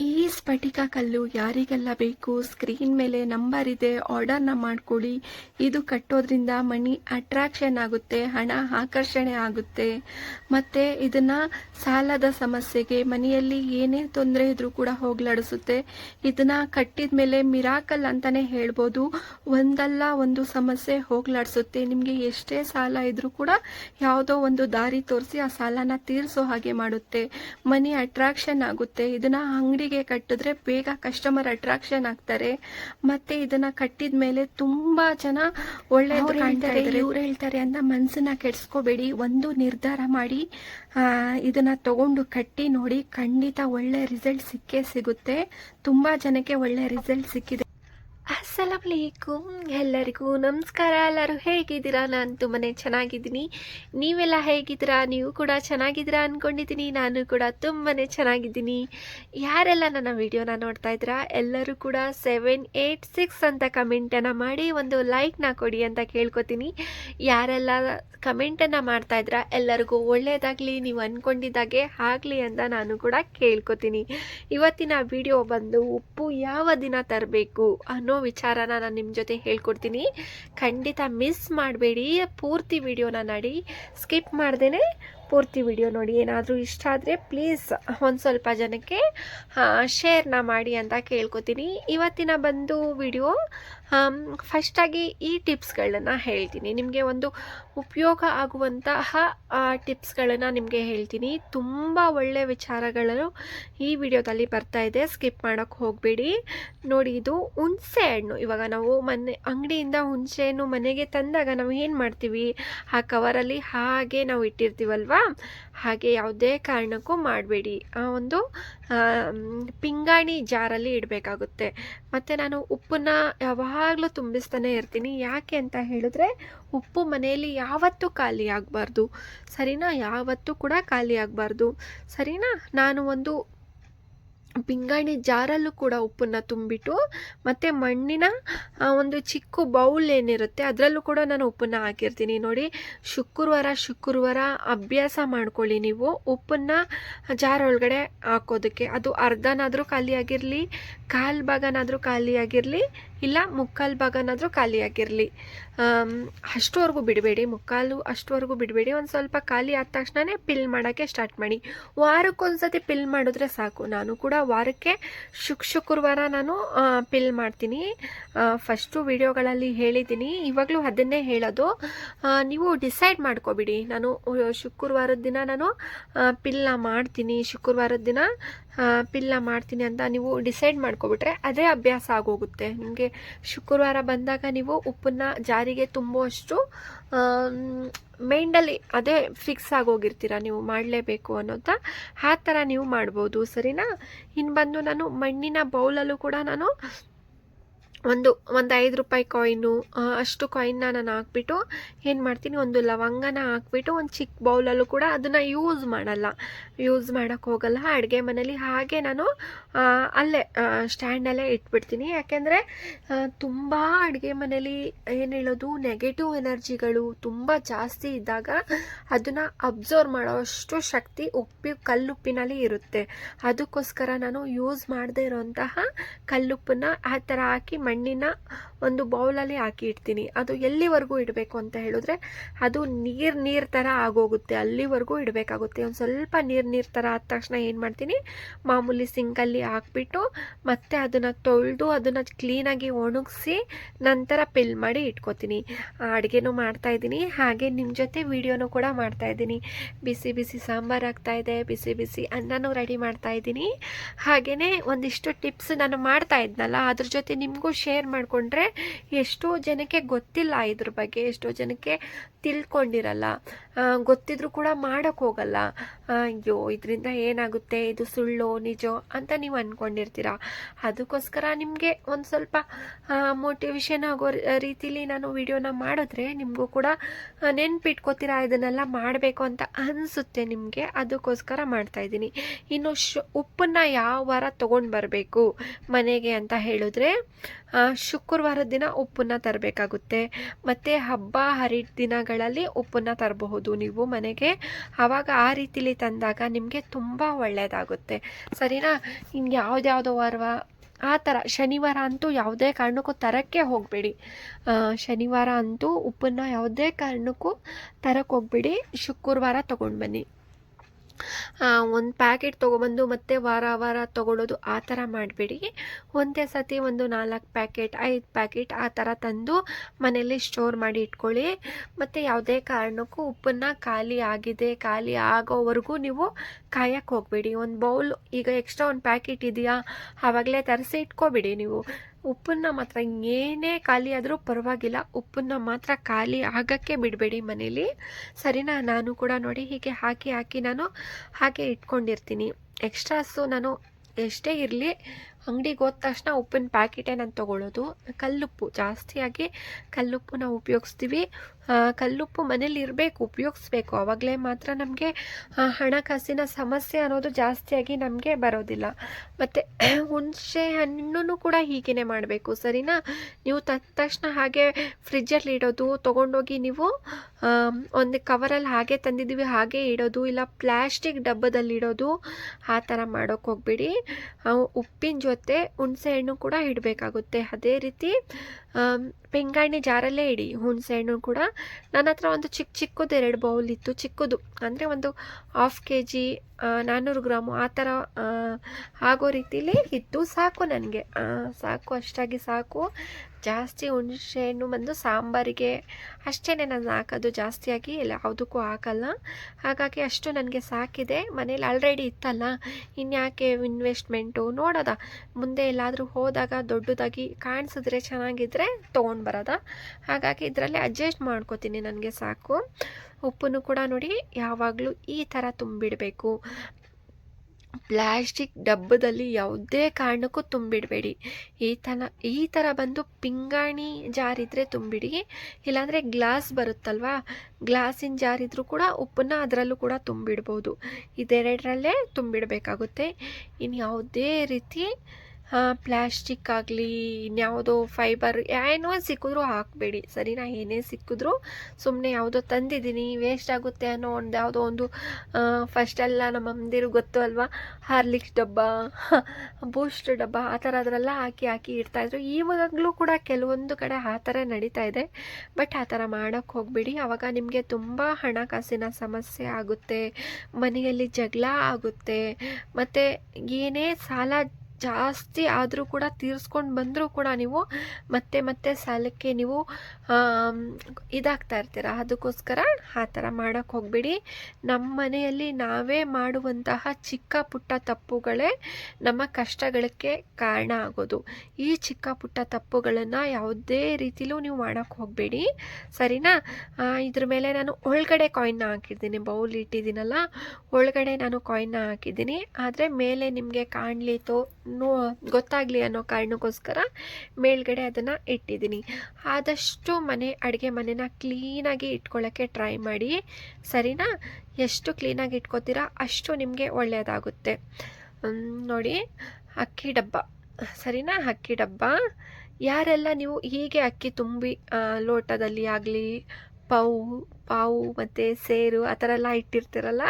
ಈ ಸ್ಫಟಿಕ ಕಲ್ಲು ಯಾರಿಗೆಲ್ಲ ಬೇಕು? ಸ್ಕ್ರೀನ್ ಮೇಲೆ ನಂಬರ್ ಇದೆ ಆರ್ಡರ್ನ ಮಾಡ್ಕೊಳ್ಳಿ ಇದು ಕಟ್ಟೋದ್ರಿಂದ ಮನಿ ಅಟ್ರಾಕ್ಷನ್ ಆಗುತ್ತೆ, ಹಣ ಆಕರ್ಷಣೆ ಆಗುತ್ತೆ. ಮತ್ತೆ ಇದನ್ನ ಸಾಲದ ಸಮಸ್ಯೆಗೆ, ಮನೆಯಲ್ಲಿ ಏನೇ ತೊಂದರೆ ಇದ್ರೂ ಕೂಡ ಹೋಗ್ಲಾಡಿಸುತ್ತೆ. ಇದನ್ನ ಕಟ್ಟಿದ ಮೇಲೆ ಮಿರಾಕಲ್ ಅಂತಾನೆ ಹೇಳ್ಬೋದು. ಒಂದಲ್ಲ ಒಂದು ಸಮಸ್ಯೆ ಹೋಗ್ಲಾಡಿಸುತ್ತೆ. ನಿಮಗೆ ಎಷ್ಟೇ ಸಾಲ ಇದ್ರೂ ಕೂಡ ಯಾವುದೋ ಒಂದು ದಾರಿ ತೋರಿಸಿ ಆ ಸಾಲನ ತೀರಿಸೋ ಹಾಗೆ ಮಾಡುತ್ತೆ. ಮನಿ ಅಟ್ರಾಕ್ಷನ್ ಆಗುತ್ತೆ. ಇದನ್ನ ಅಂಗಡಿಗೆ ಕಟ್ಟಿದ್ರೆ ಬೇಗ ಕಸ್ಟಮರ್ ಅಟ್ರಾಕ್ಷನ್ ಆಗ್ತಾರೆ. ಮತ್ತೆ ಇದನ್ನ ಕಟ್ಟಿದ ಮೇಲೆ ತುಂಬಾ ಜನ ಒಳ್ಳೆ ಕಾಣ್ತಾರೆ ಇವ್ರು ಹೇಳ್ತಾರೆ ಅಂತ ಮನ್ಸನ್ನ ಕೆಡ್ಸ್ಕೋಬೇಡಿ ಒಂದು ನಿರ್ಧಾರ ಮಾಡಿ ಇದನ್ನ ತಗೊಂಡು ಕಟ್ಟಿ ನೋಡಿ ಖಂಡಿತ ಒಳ್ಳೆ ರಿಸಲ್ಟ್ ಸಿಕ್ಕೇ ಸಿಗುತ್ತೆ. ತುಂಬಾ ಜನಕ್ಕೆ ಒಳ್ಳೆ ರಿಸಲ್ಟ್ ಸಿಕ್ಕಿದೆ. ಅಸ್ಸಲಾಮ್ ಅಲೈಕುಮ್ ಎಲ್ಲರಿಗೂ ನಮಸ್ಕಾರ. ಎಲ್ಲರೂ ಹೇಗಿದ್ದೀರಾ? ನಾನು ತುಂಬಾ ಚೆನ್ನಾಗಿದ್ದೀನಿ. ನೀವೆಲ್ಲ ಹೇಗಿದ್ದೀರಾ? ನೀವು ಕೂಡ ಚೆನ್ನಾಗಿದ್ದೀರಾ ಅಂದ್ಕೊಂಡಿದ್ದೀನಿ ನಾನು ಕೂಡ ತುಂಬಾ ಚೆನ್ನಾಗಿದ್ದೀನಿ. ಯಾರೆಲ್ಲ ನನ್ನ ವಿಡಿಯೋನ ನೋಡ್ತಾ ಇದ್ದೀರಾ? ಎಲ್ಲರೂ ಕೂಡ ಸೆವೆನ್ ಏಯ್ಟ್ ಸಿಕ್ಸ್ ಅಂತ ಕಮೆಂಟನ್ನು ಮಾಡಿ ಒಂದು ಲೈಕ್ನ ಕೊಡಿ ಅಂತ ಕೇಳ್ಕೊತೀನಿ. ಯಾರೆಲ್ಲ ಕಮೆಂಟನ್ನು ಮಾಡ್ತಾ ಇದ್ದೀರಾ? ಎಲ್ಲರಿಗೂ ಒಳ್ಳೆಯದಾಗಲಿ ನೀವು ಅಂದ್ಕೊಂಡಿದ್ದಾಗೆ ಆಗಲಿ ಅಂತ ನಾನು ಕೂಡ ಕೇಳ್ಕೊತೀನಿ. ಇವತ್ತಿನ ವಿಡಿಯೋ ಬಂದು ಉಪ್ಪು ಯಾವ ದಿನ ತರಬೇಕು ಅನ್ನೋ ವಿಚಾರನ ನಾನು ನಿಮ್ಮ ಜೊತೆ ಹೇಳ್ಕೊಡ್ತೀನಿ. ಖಂಡಿತ ಮಿಸ್ ಮಾಡಬೇಡಿ. ಪೂರ್ತಿ ವಿಡಿಯೋನ ನೋಡಿ. ಸ್ಕಿಪ್ ಮಾಡ್ದೇನೆ. ಪೂರ್ತಿ ವಿಡಿಯೋ ನೋಡಿ, ಏನಾದರೂ ಇಷ್ಟ ಆದರೆ ಪ್ಲೀಸ್ ಒಂದು ಸ್ವಲ್ಪ ಜನಕ್ಕೆ ಶೇರ್ನ ಮಾಡಿ ಅಂತ ಕೇಳ್ಕೊತೀನಿ. ಇವತ್ತಿನ ಬಂದು ವಿಡಿಯೋ ಫಸ್ಟಾಗಿ ಈ ಟಿಪ್ಸ್ಗಳನ್ನು ಹೇಳ್ತೀನಿ. ನಿಮಗೆ ಒಂದು ಉಪಯೋಗ ಆಗುವಂತಹ ಟಿಪ್ಸ್ಗಳನ್ನು ನಿಮಗೆ ಹೇಳ್ತೀನಿ. ತುಂಬ ಒಳ್ಳೆಯ ವಿಚಾರಗಳು ಈ ವಿಡಿಯೋದಲ್ಲಿ ಬರ್ತಾ ಇದೆ. ಸ್ಕಿಪ್ ಮಾಡೋಕ್ಕೆ ಹೋಗಬೇಡಿ. ನೋಡಿ, ಇದು ಹುಣಸೆ ಹಣ್ಣು. ಇವಾಗ ನಾವು ಮನೆ, ಅಂಗಡಿಯಿಂದ ಹುಣಸೆ ಹಣ್ಣು ಮನೆಗೆ ತಂದಾಗ ನಾವು ಏನು ಮಾಡ್ತೀವಿ? ಆ ಕವರಲ್ಲಿ ಹಾಗೆ ನಾವು ಇಟ್ಟಿರ್ತೀವಲ್ವಾ? ಹಾಗೆ ಯಾವುದೇ ಕಾರಣಕ್ಕೂ ಮಾಡಬೇಡಿ. ಆ ಒಂದು ಪಿಂಗಾಣಿ ಜಾರಲ್ಲಿ ಇಡಬೇಕಾಗುತ್ತೆ. ಮತ್ತು ನಾನು ಉಪ್ಪನ್ನ ಯಾವಾಗಲೂ ತುಂಬಿಸ್ತಾನೆ ಇರ್ತೀನಿ. ಯಾಕೆ ಅಂತ ಹೇಳಿದ್ರೆ, ಉಪ್ಪು ಮನೆಯಲ್ಲಿ ಯಾವತ್ತೂ ಖಾಲಿ ಆಗಬಾರ್ದು. ಸರಿನಾ? ಯಾವತ್ತೂ ಕೂಡ ಖಾಲಿ ಆಗಬಾರ್ದು. ಸರಿನಾ? ನಾನು ಒಂದು ಪಿಂಗಾಣಿ ಜಾರಲ್ಲೂ ಕೂಡ ಉಪ್ಪನ್ನು ತುಂಬಿಟ್ಟು ಮತ್ತು ಮಣ್ಣಿನ ಒಂದು ಚಿಕ್ಕ ಬೌಲ್ ಏನಿರುತ್ತೆ ಅದರಲ್ಲೂ ಕೂಡ ನಾನು ಉಪ್ಪನ್ನು ಹಾಕಿರ್ತೀನಿ. ನೋಡಿ, ಶುಕ್ರವಾರ ಶುಕ್ರವಾರ ಅಭ್ಯಾಸ ಮಾಡ್ಕೊಳ್ಳಿ ನೀವು ಉಪ್ಪನ್ನು ಜಾರ್ ಒಳಗಡೆ ಹಾಕೋದಕ್ಕೆ. ಅದು ಅರ್ಧನಾದರೂ ಖಾಲಿಯಾಗಿರಲಿ, ಕಾಲು ಭಾಗನಾದರೂ ಖಾಲಿಯಾಗಿರಲಿ ಇಲ್ಲ, ಮುಕ್ಕಾಲು ಭಾಗನಾದರೂ ಖಾಲಿಯಾಗಿರಲಿ ಅಷ್ಟುವರೆಗೂ ಬಿಡಬೇಡಿ, ಮುಕ್ಕಾಲು ಅಷ್ಟುವರೆಗೂ ಬಿಡಬೇಡಿ. ಒಂದು ಸ್ವಲ್ಪ ಖಾಲಿ ಆದ ತಕ್ಷಣವೇ ಪಿಲ್ ಮಾಡೋಕ್ಕೆ ಸ್ಟಾರ್ಟ್ ಮಾಡಿ. ವಾರಕ್ಕೊಂದ್ಸತಿ ಪಿಲ್ ಮಾಡಿದ್ರೆ ಸಾಕು. ನಾನು ಕೂಡ ವಾರಕ್ಕೆ ಶುಕ್ ಶುಕ್ರವಾರ ನಾನು ಪಿಲ್ ಮಾಡ್ತೀನಿ. ಫಸ್ಟು ವಿಡಿಯೋಗಳಲ್ಲಿ ಹೇಳಿದ್ದೀನಿ. ಇವಾಗಲೂ ಅದನ್ನೇ ಹೇಳೋದು. ನೀವು ಡಿಸೈಡ್ ಮಾಡ್ಕೋಬಿಡಿ. ನಾನು ಶುಕ್ರವಾರದ ದಿನ ನಾನು ಪಿಲ್ನ ಮಾಡ್ತೀನಿ. ಶುಕ್ರವಾರದ ದಿನ ಆ, ಪಿಲ್ನ ಮಾಡ್ತೀನಿ ಅಂತ ನೀವು ಡಿಸೈಡ್ ಮಾಡ್ಕೊಬಿಟ್ರೆ ಅದೇ ಅಭ್ಯಾಸ ಆಗೋಗುತ್ತೆ. ನಿಮಗೆ ಶುಕ್ರವಾರ ಬಂದಾಗ ನೀವು ಉಪ್ಪನ್ನ ಜಾರಿಗೆ ತುಂಬುವಷ್ಟು ಮೈಂಡಲ್ಲಿ ಅದೇ ಫಿಕ್ಸ್ ಆಗೋಗಿರ್ತೀರ ನೀವು ಮಾಡಲೇಬೇಕು ಅನ್ನೋಂಥ ಆ ಥರ ನೀವು ಮಾಡ್ಬೋದು ಸರಿನಾ? ಇನ್ನು ಬಂದು ನಾನು ಮಣ್ಣಿನ ಬೌಲಲ್ಲೂ ಕೂಡ ನಾನು ಒಂದು ಒಂದು ಐದು ರೂಪಾಯಿ ಕಾಯಿನು ಅಷ್ಟು ಕಾಯಿನ್ನ ನಾನು ಹಾಕ್ಬಿಟ್ಟು ಏನು ಮಾಡ್ತೀನಿ, ಒಂದು ಲವಂಗನ ಹಾಕ್ಬಿಟ್ಟು ಒಂದು ಚಿಕ್ಕ ಬೌಲಲ್ಲೂ ಕೂಡ ಅದನ್ನು ಯೂಸ್ ಮಾಡಲ್ಲ. ಯೂಸ್ ಮಾಡೋಕ್ಕೆ ಹೋಗಲ್ಲ, ಅಡುಗೆ ಮನೇಲಿ ಹಾಗೆ ನಾನು ಅಲ್ಲೇ ಸ್ಟ್ಯಾಂಡಲ್ಲೇ ಇಟ್ಬಿಡ್ತೀನಿ. ಯಾಕೆಂದರೆ ತುಂಬ ಅಡುಗೆ ಮನೇಲಿ ಏನು ಹೇಳೋದು ನೆಗೆಟಿವ್ ಎನರ್ಜಿಗಳು ತುಂಬ ಜಾಸ್ತಿ ಇದ್ದಾಗ ಅದನ್ನು ಅಬ್ಸರ್ವ್ ಮಾಡೋಷ್ಟು ಶಕ್ತಿ ಉಪ್ಪಿ, ಕಲ್ಲುಪ್ಪಿನಲ್ಲಿ ಇರುತ್ತೆ. ಅದಕ್ಕೋಸ್ಕರ ನಾನು ಯೂಸ್ ಮಾಡದೇ ಇರೋಂತಹ ಕಲ್ಲುಪ್ಪನ್ನು ಆ ಥರ ಹಾಕಿ ಮಣ್ಣಿನ ಒಂದು ಬೌಲಲ್ಲಿ ಹಾಕಿ ಇಡ್ತೀನಿ. ಅದು ಎಲ್ಲಿವರೆಗೂ ಇಡಬೇಕು ಅಂತ ಹೇಳಿದ್ರೆ ಅದು ನೀರು ನೀರು ಥರ ಆಗೋಗುತ್ತೆ. ಅಲ್ಲಿವರೆಗೂ ಇಡಬೇಕಾಗುತ್ತೆ. ಒಂದು ಸ್ವಲ್ಪ ನೀರು ನೀರು ಥರ ಆದ ತಕ್ಷಣ ಏನು ಮಾಡ್ತೀನಿ? ಮಾಮೂಲಿ ಸಿಂಕಲ್ಲಿ ಹಾಕ್ಬಿಟ್ಟು ಮತ್ತೆ ಅದನ್ನು ತೊಳೆದು ಅದನ್ನು ಕ್ಲೀನಾಗಿ ಒಣಗಿಸಿ ನಂತರ ಪಿಲ್ ಮಾಡಿ ಇಟ್ಕೋತೀನಿ. ಅಡುಗೆನೂ ಮಾಡ್ತಾ ಇದ್ದೀನಿ. ಹಾಗೆ ನಿಮ್ಮ ಜೊತೆ ವಿಡಿಯೋನೂ ಕೂಡ ಮಾಡ್ತಾ ಇದ್ದೀನಿ. ಬಿಸಿ ಬಿಸಿ ಸಾಂಬಾರು ಆಗ್ತಾ ಇದೆ. ಬಿಸಿ ಬಿಸಿ ಅನ್ನನೂ ರೆಡಿ ಮಾಡ್ತಾ ಇದ್ದೀನಿ. ಹಾಗೆಯೇ ಒಂದಿಷ್ಟು ಟಿಪ್ಸ್ ನಾನು ಮಾಡ್ತಾ ಇದ್ನಲ್ಲ, ಅದ್ರ ಜೊತೆ ನಿಮಗೂ ಶೇರ್ ಮಾಡಿಕೊಂಡ್ರೆ ಎಷ್ಟೋ ಜನಕ್ಕೆ ಗೊತ್ತಿಲ್ಲ ಇದ್ರ ಬಗ್ಗೆ ಎಷ್ಟೋ ಜನಕ್ಕೆ ತಿಳ್ಕೊಂಡಿರಲ್ಲ. ಗೊತ್ತಿದ್ರೂ ಕೂಡ ಮಾಡೋಕ್ಕೆ ಹೋಗಲ್ಲ. ಅಯ್ಯೋ, ಇದರಿಂದ ಏನಾಗುತ್ತೆ? ಇದು ಸುಳ್ಳು, ನಿಜೋ ಅಂತ ನೀವು ಅಂದ್ಕೊಂಡಿರ್ತೀರ ಅದಕ್ಕೋಸ್ಕರ ನಿಮಗೆ ಒಂದು ಸ್ವಲ್ಪ ಮೋಟಿವೇಶನ್ ಆಗೋ ರೀತಿಲಿ ನಾನು ವಿಡಿಯೋನ ಮಾಡಿದ್ರೆ ನಿಮಗೂ ಕೂಡ ನೆನ್ಪಿಟ್ಕೋತೀರ? ಇದನ್ನೆಲ್ಲ ಮಾಡಬೇಕು ಅಂತ ಅನಿಸುತ್ತೆ ನಿಮಗೆ. ಅದಕ್ಕೋಸ್ಕರ ಮಾಡ್ತಾ ಇದ್ದೀನಿ. ಇನ್ನು ಶು, ಉಪ್ಪನ್ನ ಯಾವ ವಾರ ತೊಗೊಂಡು ಬರಬೇಕು ಮನೆಗೆ ಅಂತ ಹೇಳಿದ್ರೆ ಶುಕ್ರವಾರದ ದಿನ ಉಪ್ಪನ್ನ ತರಬೇಕಾಗುತ್ತೆ. ಮತ್ತು ಹಬ್ಬ, ಹರಿದಿನಗಳಲ್ಲಿ ಉಪ್ಪನ್ನ ತರಬಹುದು. ನೀವು ಮನೆಗೆ. ಆವಾಗ ಆ ರೀತಿಲಿ ತಂದಾಗ ನಿಮಗೆ ತುಂಬ ಒಳ್ಳೆಯದಾಗುತ್ತೆ ಸರಿನಾ? ಇನ್ನು ಯಾವುದ್ಯಾವುದೋ ವಾರವ ಆ ಥರ ಶನಿವಾರ ಅಂತೂ ಯಾವುದೇ ಕಾರಣಕ್ಕೂ ತರಕ್ಕೆ ಹೋಗಬೇಡಿ. ಶನಿವಾರ ಅಂತೂ ಉಪ್ಪನ್ನು ಯಾವುದೇ ಕಾರಣಕ್ಕೂ ತರಕ್ಕೆ ಹೋಗಬೇಡಿ. ಶುಕ್ರವಾರ ತೊಗೊಂಡು ಬನ್ನಿ. ಒಂದು ಪ್ಯಾಕೆಟ್ ತೊಗೊಬಂದು ಮತ್ತೆ ವಾರ ವಾರ ತೊಗೊಳ್ಳೋದು ಆ ಥರ ಮಾಡಬೇಡಿ. ಒಂದೇ ಸತಿ ಒಂದು ನಾಲ್ಕು ಪ್ಯಾಕೆಟ್ ಐದು ಪ್ಯಾಕೆಟ್ ಆ ಥರ ತಂದು ಮನೆಯಲ್ಲಿ ಸ್ಟೋರ್ ಮಾಡಿ ಇಟ್ಕೊಳ್ಳಿ. ಮತ್ತು ಯಾವುದೇ ಕಾರಣಕ್ಕೂ ಉಪ್ಪನ್ನು ಖಾಲಿ ಆಗಿದೆ, ಖಾಲಿ ಆಗೋವರೆಗೂ ನೀವು ಕಾಯಕ್ಕೆ ಹೋಗಬೇಡಿ. ಒಂದು ಬೌಲ್ ಈಗ ಎಕ್ಸ್ಟ್ರಾ ಒಂದು ಪ್ಯಾಕೆಟ್ ಇದೆಯಾ? ಆವಾಗಲೇ ತರಿಸಿ ಇಟ್ಕೋಬೇಡಿ ನೀವು. ಉಪ್ಪನ್ನು ಮಾತ್ರ ಏನೇ ಖಾಲಿ ಆದರೂ ಪರವಾಗಿಲ್ಲ. ಉಪ್ಪನ್ನ ಮಾತ್ರ ಖಾಲಿ ಆಗೋಕ್ಕೆ ಬಿಡಬೇಡಿ ಮನೇಲಿ. ಸರಿನಾ? ನಾನು ಕೂಡ ನೋಡಿ ಹೀಗೆ ಹಾಕಿ ಹಾಕಿ ನಾನು ಹಾಗೆ ಇಟ್ಕೊಂಡಿರ್ತೀನಿ. ಎಕ್ಸ್ಟ್ರಾಸು ನಾನು ಎಷ್ಟೇ ಇರಲಿ ಅಂಗಡಿಗೆ ಹೋದ ತಕ್ಷಣ ಉಪ್ಪಿನ ಪ್ಯಾಕೆಟೇ ನಾನು ತೊಗೊಳ್ಳೋದು. ಕಲ್ಲುಪ್ಪು, ಜಾಸ್ತಿಯಾಗಿ ಕಲ್ಲುಪ್ಪು ನಾವು ಉಪಯೋಗಿಸ್ತೀವಿ ಕಲ್ಲುಪ್ಪು ಮನೇಲಿ ಇರಬೇಕು, ಉಪಯೋಗಿಸ್ಬೇಕು. ಆವಾಗಲೇ ಮಾತ್ರ ನಮಗೆ ಹಣಕಾಸಿನ ಸಮಸ್ಯೆ ಅನ್ನೋದು ಜಾಸ್ತಿಯಾಗಿ ನಮಗೆ ಬರೋದಿಲ್ಲ. ಮತ್ತು ಹುಣಸೆ ಹಣ್ಣು ಕೂಡ ಹೀಗೇ ಮಾಡಬೇಕು, ಸರಿನಾ? ನೀವು ತಂದ ತಕ್ಷಣ ಹಾಗೆ ಫ್ರಿಜ್ಜಲ್ಲಿ ಇಡೋದು, ತೊಗೊಂಡೋಗಿ ನೀವು ಒಂದು ಕವರಲ್ಲಿ ಹಾಗೆ ತಂದಿದ್ದೀವಿ, ಹಾಗೆ ಇಡೋದು, ಇಲ್ಲ ಪ್ಲ್ಯಾಸ್ಟಿಕ್ ಡಬ್ಬದಲ್ಲಿ ಇಡೋದು, ಆ ಥರ ಮಾಡೋಕ್ಕೆ ಹೋಗ್ಬೇಡಿ. ಉಪ್ಪಿನ ಜೊತೆ ಹುಣಸೆ ಹಣ್ಣು ಕೂಡ ಇಡಬೇಕಾಗುತ್ತೆ. ಅದೇ ರೀತಿ ಪೆಂಗಾಣಿ ಜಾರಲ್ಲೇ ಇಡಿ ಹುಣಸೆ ಹಣ್ಣು ಕೂಡ. ನನ್ನ ಹತ್ರ ಒಂದು ಚಿಕ್ಕ ಚಿಕ್ಕದು ಎರಡು ಬೌಲ್ ಇತ್ತು. ಚಿಕ್ಕದು, ಅಂದರೆ ಒಂದು ಹಾಫ್ ಕೆ ಜಿ ನಾನ್ನೂರು ಗ್ರಾಮು ಆ ಥರ ಆಗೋ ರೀತಿಲಿ ಇತ್ತು. ಸಾಕು ನನಗೆ. ಸಾಕು, ಅಷ್ಟಾಗಿ ಸಾಕು. ಜಾಸ್ತಿ ಹುಣಸೆ ಹಣ್ಣು ಬಂದು ಸಾಂಬಾರಿಗೆ ಅಷ್ಟೇ ನಾನು ಹಾಕೋದು ಜಾಸ್ತಿಯಾಗಿ ಎಲ್ಲ ಯಾವುದಕ್ಕೂ ಹಾಕಲ್ಲ. ಹಾಗಾಗಿ ಅಷ್ಟು ನನಗೆ ಸಾಕಿದೆ. ಮನೇಲಿ ಆಲ್ರೆಡಿ ಇತ್ತಲ್ಲ ಇನ್ಯಾಕೆ ಇನ್ವೆಸ್ಟ್ಮೆಂಟು ನೋಡೋದ. ಮುಂದೆ ಎಲ್ಲಾದರೂ ಹೋದಾಗ ದೊಡ್ಡದಾಗಿ ಕಾಣಿಸಿದ್ರೆ ಚೆನ್ನಾಗಿದ್ದರೆ ತೊಗೊಂಡು ಬರೋದ ಹಾಗಾಗಿ ಇದರಲ್ಲಿ ಅಡ್ಜಸ್ಟ್ ಮಾಡ್ಕೋತೀನಿ, ನನಗೆ ಸಾಕು. ಉಪ್ಪನ್ನು ಕೂಡ ನೋಡಿ ಯಾವಾಗಲೂ ಈ ಥರ ತುಂಬಿಡಬೇಕು. ಪ್ಲ್ಯಾಸ್ಟಿಕ್ ಡಬ್ಬದಲ್ಲಿ ಯಾವುದೇ ಕಾರಣಕ್ಕೂ ತುಂಬಿಡಬೇಡಿ. ಈ ಥರ ಈ ಥರ ಬಂದು ಪಿಂಗಾಣಿ ಜಾರಿದ್ರೆ ತುಂಬಿಡಿ. ಇಲ್ಲಾಂದರೆ ಗ್ಲಾಸ್ ಬರುತ್ತಲ್ವಾ? ಗ್ಲಾಸಿನ ಜಾರಿದ್ರೂ ಕೂಡ ಉಪ್ಪನ್ನ ಅದರಲ್ಲೂ ಕೂಡ ತುಂಬಿಡ್ಬೋದು. ಇದೆರಡರಲ್ಲೇ ತುಂಬಿಡಬೇಕಾಗುತ್ತೆ. ಇನ್ನು ಯಾವುದೇ ರೀತಿ ಪ್ಲ್ಯಾಸ್ಟಿಕ್ ಆಗಲಿ, ಇನ್ಯಾವುದೋ ಫೈಬರ್ ಏನೋ ಸಿಕ್ಕಿದ್ರೂ ಹಾಕಬೇಡಿ. ಸರಿನಾ? ಏನೇ ಸಿಕ್ಕಿದ್ರೂ ಸುಮ್ಮನೆ ಯಾವುದೋ ತಂದಿದ್ದೀನಿ ವೇಸ್ಟ್ ಆಗುತ್ತೆ ಅನ್ನೋ ಒಂದು ಯಾವುದೋ ಒಂದು ಫಸ್ಟೆಲ್ಲ ನಮ್ಮ ಅಮ್ಮಂದಿರು ಗೊತ್ತು ಅಲ್ವಾ? ಹಾರ್ಲಿಕ್ಸ್ ಡಬ್ಬ ಬೂಸ್ಟ್ ಡಬ್ಬ, ಆ ಥರ ಅದರೆಲ್ಲ ಹಾಕಿ ಹಾಕಿ ಇಡ್ತಾಯಿದ್ರು ಇವಾಗಲೂ ಕೂಡ ಕೆಲವೊಂದು ಕಡೆ ಆ ಥರ ನಡೀತಾ ಇದೆ. ಬಟ್ ಆ ಥರ ಮಾಡೋಕ್ಕೆ ಹೋಗಬೇಡಿ. ಆವಾಗ ನಿಮಗೆ ತುಂಬ ಹಣಕಾಸಿನ ಸಮಸ್ಯೆ ಆಗುತ್ತೆ, ಮನೆಯಲ್ಲಿ ಜಗಳ ಆಗುತ್ತೆ. ಮತ್ತು ಏನೇ ಸಾಲ ಜಾಸ್ತಿ ಆದರೂ ಕೂಡ ತೀರಿಸ್ಕೊಂಡು ಬಂದರೂ ಕೂಡ ನೀವು ಮತ್ತೆ ಮತ್ತೆ ಸಾಲಕ್ಕೆ ನೀವು ಇದಾಗ್ತಾ ಇರ್ತೀರ? ಅದಕ್ಕೋಸ್ಕರ ಆ ಥರ ಮಾಡೋಕ್ಕೆ ಹೋಗಬೇಡಿ. ನಮ್ಮ ಮನೆಯಲ್ಲಿ ನಾವೇ ಮಾಡುವಂತಹ ಚಿಕ್ಕ ಪುಟ್ಟ ತಪ್ಪುಗಳೇ ನಮ್ಮ ಕಷ್ಟಗಳಿಗೆ ಕಾರಣ ಆಗೋದು. ಈ ಚಿಕ್ಕ ಪುಟ್ಟ ತಪ್ಪುಗಳನ್ನು ಯಾವುದೇ ರೀತಿಲೂ ನೀವು ಮಾಡೋಕ್ಕೆ ಹೋಗಬೇಡಿ. ಸರಿನಾ? ಇದ್ರ ಮೇಲೆ ನಾನು ಒಳಗಡೆ ಕಾಯಿನ್ನ ಹಾಕಿದ್ದೀನಿ ಬೌಲ್ ಇಟ್ಟಿದ್ದೀನಲ್ಲ, ಒಳಗಡೆ ನಾನು ಕಾಯಿನ್ನ ಹಾಕಿದ್ದೀನಿ. ಆದರೆ ಮೇಲೆ ನಿಮಗೆ ಕಾಣಲಿ ತೋ ನೋ, ಗೊತ್ತಾಗಲಿ ಅನ್ನೋ ಕಾರಣಕ್ಕೋಸ್ಕರ ಮೇಲ್ಗಡೆ ಅದನ್ನು ಇಟ್ಟಿದ್ದೀನಿ. ಆದಷ್ಟು ಮನೆ, ಅಡುಗೆ ಮನೆನ ಕ್ಲೀನಾಗಿ ಇಟ್ಕೊಳ್ಳೋಕ್ಕೆ ಟ್ರೈ ಮಾಡಿ. ಸರಿನಾ? ಎಷ್ಟು ಕ್ಲೀನಾಗಿ ಇಟ್ಕೋತೀರಾ ಅಷ್ಟು ನಿಮಗೆ ಒಳ್ಳೆಯದಾಗುತ್ತೆ. ನೋಡಿ, ಅಕ್ಕಿ ಡಬ್ಬ. ಸರಿನಾ? ಅಕ್ಕಿ ಡಬ್ಬ. ಯಾರೆಲ್ಲ ನೀವು ಹೀಗೆ ಅಕ್ಕಿ ತುಂಬಿ ಲೋಟದಲ್ಲಿ ಆಗಲಿ ಪಾವು ಪಾವು ಮತ್ತು ಸೇರು ಆ ಥರ ಎಲ್ಲ ಇಟ್ಟಿರ್ತೀರಲ್ಲ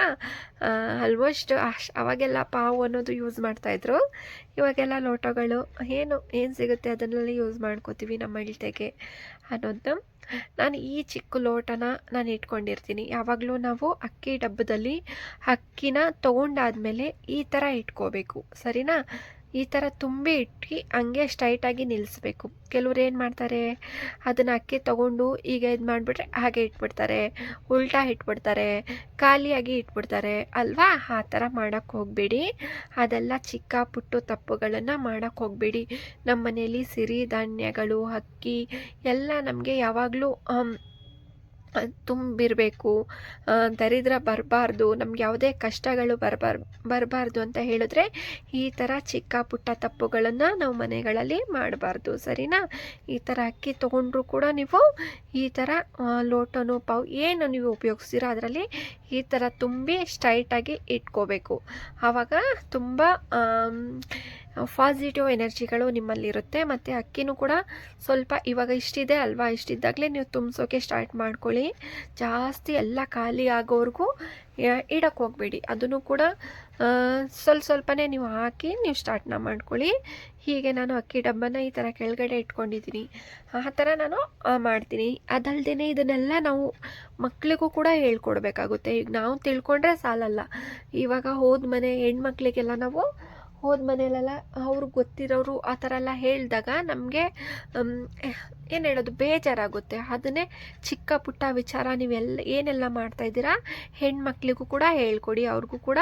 ಆಲ್ಮೋಸ್ಟ್ ಅಶ್, ಅವಾಗೆಲ್ಲ ಪಾವು ಅನ್ನೋದು ಯೂಸ್ ಮಾಡ್ತಾಯಿದ್ರು ಇವಾಗೆಲ್ಲ ಲೋಟಗಳು, ಏನು ಏನು ಸಿಗುತ್ತೆ ಅದನ್ನೆಲ್ಲ ಯೂಸ್ ಮಾಡ್ಕೋತೀವಿ ನಮ್ಮ ಅಳತೆಗೆ ಅನ್ನೋದು ನಾನು ಈ ಚಿಕ್ಕ ಲೋಟನ ನಾನು ಇಟ್ಕೊಂಡಿರ್ತೀನಿ. ಯಾವಾಗಲೂ ನಾವು ಅಕ್ಕಿ ಡಬ್ಬದಲ್ಲಿ ಅಕ್ಕಿನ ತೊಗೊಂಡಾದ್ಮೇಲೆ ಈ ಥರ ಇಟ್ಕೋಬೇಕು. ಸರಿನಾ? ಈ ಥರ ತುಂಬಿ ಇಟ್ಟು ಹಂಗೆ ಸ್ಟ್ರೈಟಾಗಿ ನಿಲ್ಲಿಸ್ಬೇಕು ಕೆಲವ್ರು ಏನು ಮಾಡ್ತಾರೆ? ಅದನ್ನು ಅಕ್ಕಿ ತೊಗೊಂಡು ಈಗ ಇದು ಮಾಡಿಬಿಟ್ರೆ ಹಾಗೆ ಇಟ್ಬಿಡ್ತಾರೆ. ಉಲ್ಟಾ ಇಟ್ಬಿಡ್ತಾರೆ. ಖಾಲಿಯಾಗಿ ಇಟ್ಬಿಡ್ತಾರೆ. ಅಲ್ವಾ? ಆ ಥರ ಮಾಡೋಕ್ಕೆ ಹೋಗಬೇಡಿ. ಅದೆಲ್ಲ ಚಿಕ್ಕ ಪುಟ್ಟ ತಪ್ಪುಗಳನ್ನು ಮಾಡೋಕ್ಕೆ ಹೋಗಬೇಡಿ. ನಮ್ಮ ಮನೆಯಲ್ಲಿ ಸಿರಿಧಾನ್ಯಗಳು ಅಕ್ಕಿ ಎಲ್ಲ ನಮಗೆ ಯಾವಾಗಲೂ ತುಂಬಿರಬೇಕು. ದರಿದ್ರ ಬರಬಾರ್ದು. ನಮ್ಗೆ ಯಾವುದೇ ಕಷ್ಟಗಳು ಬರಬಾರ್, ಬರಬಾರ್ದು ಅಂತ ಹೇಳಿದ್ರೆ ಈ ಥರ ಚಿಕ್ಕ ಪುಟ್ಟ ತಪ್ಪುಗಳನ್ನು ನಾವು ಮನೆಗಳಲ್ಲಿ ಮಾಡಬಾರ್ದು. ಸರಿನಾ? ಈ ಥರ ಅಕ್ಕಿ ತೊಗೊಂಡ್ರು ಕೂಡ ನೀವು ಈ ಥರ ಲೋಟನು ಪಾವ್ ಏನು ನೀವು ಉಪಯೋಗಿಸ್ತೀರೋ ಅದರಲ್ಲಿ ಈ ಥರ ತುಂಬಿ ಸ್ಟ್ರೈಟಾಗಿ ಇಟ್ಕೋಬೇಕು. ಆವಾಗ ತುಂಬ ಪಾಸಿಟಿವ್ ಎನರ್ಜಿಗಳು ನಿಮ್ಮಲ್ಲಿರುತ್ತೆ ಮತ್ತು ಅಕ್ಕಿನೂ ಕೂಡ ಸ್ವಲ್ಪ ಇವಾಗ ಇಷ್ಟಿದೆ ಅಲ್ವಾ? ಇಷ್ಟಿದ್ದಾಗಲೇ ನೀವು ತುಂಬಿಸೋಕೆ ಸ್ಟಾರ್ಟ್ ಮಾಡ್ಕೊಳ್ಳಿ. ಜಾಸ್ತಿ ಎಲ್ಲ ಖಾಲಿ ಆಗೋವರೆಗೂ ಇಡಕ್ಕೆ ಹೋಗಬೇಡಿ. ಅದನ್ನು ಕೂಡ ಸ್ವಲ್ಪ ಸ್ವಲ್ಪನೇ ನೀವು ಹಾಕಿ ನೀವು ಸ್ಟಾರ್ಟ್ನ ಮಾಡ್ಕೊಳ್ಳಿ. ಹೀಗೆ ನಾನು ಅಕ್ಕಿ ಡಬ್ಬನ ಈ ಥರ ಕೆಳಗಡೆ ಇಟ್ಕೊಂಡಿದ್ದೀನಿ. ಆ ಥರ ನಾನು ಮಾಡ್ತೀನಿ. ಅದಲ್ಲದೆ ಇದನ್ನೆಲ್ಲ ನಾವು ಮಕ್ಕಳಿಗೂ ಕೂಡ ಹೇಳ್ಕೊಡ್ಬೇಕಾಗುತ್ತೆ. ಈಗ ನಾವು ತಿಳ್ಕೊಂಡ್ರೆ ಸಾಲಲ್ಲ. ಇವಾಗ ಹೋದ ಮನೆ ಹೆಣ್ಮಕ್ಳಿಗೆಲ್ಲ ನಾವು ಹೋದ ಮನೆಯಲ್ಲೆಲ್ಲ ಅವ್ರಿಗೆ ಗೊತ್ತಿರೋರು ಆ ಥರ ಎಲ್ಲ ಹೇಳಿದಾಗ ನಮಗೆ ಏನು ಹೇಳೋದು? ಬೇಜಾರಾಗುತ್ತೆ. ಅದನ್ನೇ ಚಿಕ್ಕ ಪುಟ್ಟ ವಿಚಾರ ನೀವೆಲ್ಲ ಏನೆಲ್ಲ ಮಾಡ್ತಾಯಿದ್ದೀರಾ ಹೆಣ್ಮಕ್ಳಿಗೂ ಕೂಡ ಹೇಳ್ಕೊಡಿ. ಅವ್ರಿಗೂ ಕೂಡ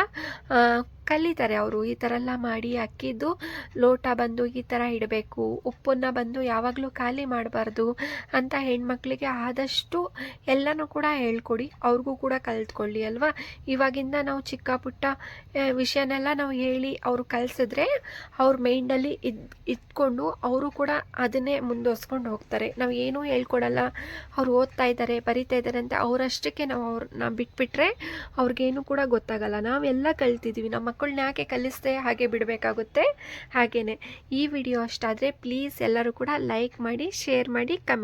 ಕಲಿತಾರೆ ಅವರು. ಈ ಥರ ಎಲ್ಲ ಮಾಡಿ ಅಕ್ಕಿದ್ದು ಲೋಟ ಬಂದು ಈ ಥರ ಇಡಬೇಕು. ಉಪ್ಪನ್ನು ಬಂದು ಯಾವಾಗಲೂ ಖಾಲಿ ಮಾಡಬಾರ್ದು ಅಂತ ಹೆಣ್ಮಕ್ಳಿಗೆ ಆದಷ್ಟು ಎಲ್ಲನೂ ಕೂಡ ಹೇಳ್ಕೊಡಿ. ಅವ್ರಿಗೂ ಕೂಡ ಕಲ್ತ್ಕೊಳ್ಳಿ, ಅಲ್ವಾ? ಇವಾಗಿಂದ ನಾವು ಚಿಕ್ಕ ಪುಟ್ಟ ವಿಷಯನೆಲ್ಲ ನಾವು ಹೇಳಿ ಅವರು ಕಲಿಸಿದ್ರೆ ಅವ್ರ ಮೈಂಡಲ್ಲಿ ಇದ್ ಇಟ್ಕೊಂಡು ಅವರು ಕೂಡ ಅದನ್ನೇ ಮುಂದುವರ್ಸ್ಕೊಂಡು ಹೋಗ್ತಾರೆ ನಾವು ಏನೂ ಹೇಳ್ಕೊಡಲ್ಲ. ಅವ್ರು ಓದ್ತಾ ಇದ್ದಾರೆ, ಬರಿತಾ ಇದ್ದಾರೆ ಅಂತ ಅವರಷ್ಟಕ್ಕೆ ನಾವು ಅವ್ರನ್ನ ಬಿಟ್ಬಿಟ್ರೆ ಅವ್ರಿಗೇನು ಕೂಡ ಗೊತ್ತಾಗಲ್ಲ. ನಾವೆಲ್ಲ ಕಲ್ತಿದ್ದೀವಿ. ನಮ್ಮ ಮಕ್ಕಳನ್ನ ಯಾಕೆ ಕಲಿಸ್ದೆ ಹಾಗೆ ಬಿಡಬೇಕಾಗುತ್ತೆ? ಹಾಗೇನೇ. ಈ ವಿಡಿಯೋ ಅಷ್ಟಾದರೆ ಪ್ಲೀಸ್ ಎಲ್ಲರೂ ಕೂಡ ಲೈಕ್ ಮಾಡಿ, ಶೇರ್ ಮಾಡಿ, ಕಮೆಂಟ್